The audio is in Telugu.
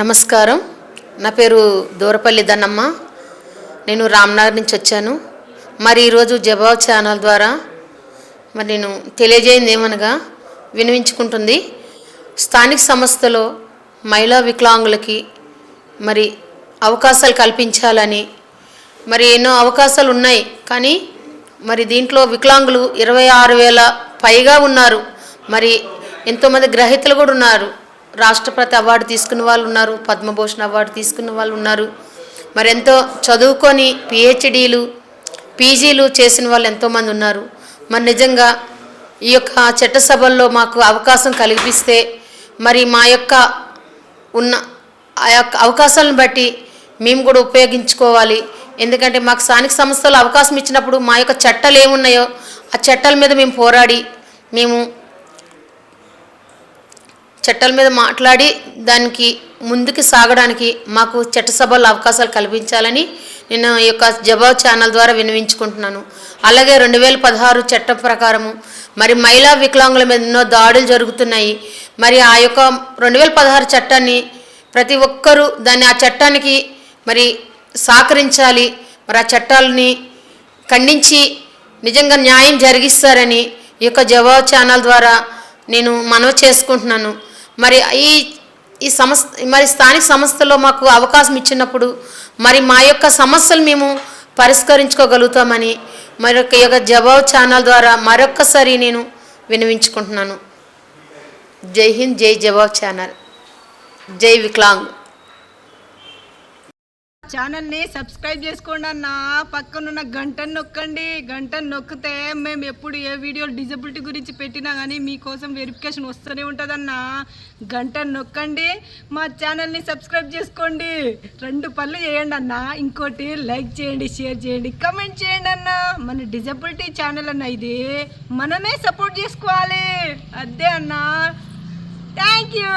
నమస్కారం. నా పేరు దూరపల్లి దన్నమ్మ నేను రామ్నగర్ నుంచి వచ్చాను. మరి ఈరోజు జవాబ్ ఛానల్ ద్వారా మరి నేను తెలియజేయింది ఏమనగా వినిపించుకుంటుంది. స్థానిక సంస్థలో మహిళా వికలాంగులకి మరి అవకాశాలు కల్పించాలని. మరి ఎన్నో అవకాశాలు ఉన్నాయి. కానీ మరి దీంట్లో వికలాంగులు ఇరవై ఆరు వేల పైగా ఉన్నారు. మరి ఎంతోమంది గ్రహీతలు కూడా ఉన్నారు. రాష్ట్రపతి అవార్డు తీసుకున్న వాళ్ళు ఉన్నారు. పద్మభూషణ్ అవార్డు తీసుకున్న వాళ్ళు ఉన్నారు. మరి ఎంతో చదువుకొని పిహెచ్డీలు పీజీలు చేసిన వాళ్ళు ఎంతోమంది ఉన్నారు. మరి నిజంగా ఈ యొక్క చట్టసభల్లో మాకు అవకాశం కల్పిస్తే మరి మా యొక్క ఉన్న ఆ యొక్క అవకాశాలను బట్టి మేము కూడా ఉపయోగించుకోవాలి. ఎందుకంటే మాకు స్థానిక సంస్థలు అవకాశం ఇచ్చినప్పుడు మా యొక్క చట్టాలు ఏమున్నాయో ఆ చట్టాల మీద మేము పోరాడి మేము చట్టాల మీద మాట్లాడి దానికి ముందుకు సాగడానికి మాకు చట్టసభల్లో అవకాశాలు కల్పించాలని నేను ఈ యొక్క జవాబ్ ఛానల్ ద్వారా వినవించుకుంటున్నాను అలాగే రెండు వేల పదహారు చట్టం ప్రకారము మరి మహిళా వికలాంగుల మీద ఎన్నో దాడులు జరుగుతున్నాయి. మరి ఆ యొక్క రెండు వేల పదహారు చట్టాన్ని ప్రతి ఒక్కరూ దాన్ని ఆ చట్టానికి మరి సహకరించాలి. మరి ఆ చట్టాలని ఖండించి నిజంగా న్యాయం జరిగిస్తారని ఈ యొక్క జవాబు ఛానల్ ద్వారా నేను మనవి చేసుకుంటున్నాను. మరి ఈ ఈ సంస్థ మరి స్థానిక సంస్థలో మాకు అవకాశం ఇచ్చినప్పుడు మరి మా యొక్క సమస్యలు మేము పరిష్కరించుకోగలుగుతామని మరొక ఈ యొక్క జవాబు ఛానల్ ద్వారా మరొక్కసారి నేను వినవించుకుంటున్నాను జై హింద్ జై జవాబ్ ఛానల్. జై వికలాంగ్. ఛానల్ని సబ్స్క్రైబ్ చేసుకోండి అన్న. పక్కనున్న గంటను నొక్కండి. గంటను నొక్కితే మేము ఎప్పుడు ఏ వీడియోలు డిజబిలిటీ గురించి పెట్టినా కానీ మీకోసం వెరిఫికేషన్ వస్తూనే ఉంటుందన్న. గంటను నొక్కండి. మా ఛానల్ని సబ్స్క్రైబ్ చేసుకోండి. రెండు పనులు చేయండి అన్న. ఇంకోటి లైక్ చేయండి షేర్ చేయండి కమెంట్ చేయండి అన్న. మన డిజబిలిటీ ఛానల్ అన్న ఇది. మనమే సపోర్ట్ చేసుకోవాలి. అదే అన్న. Thank you.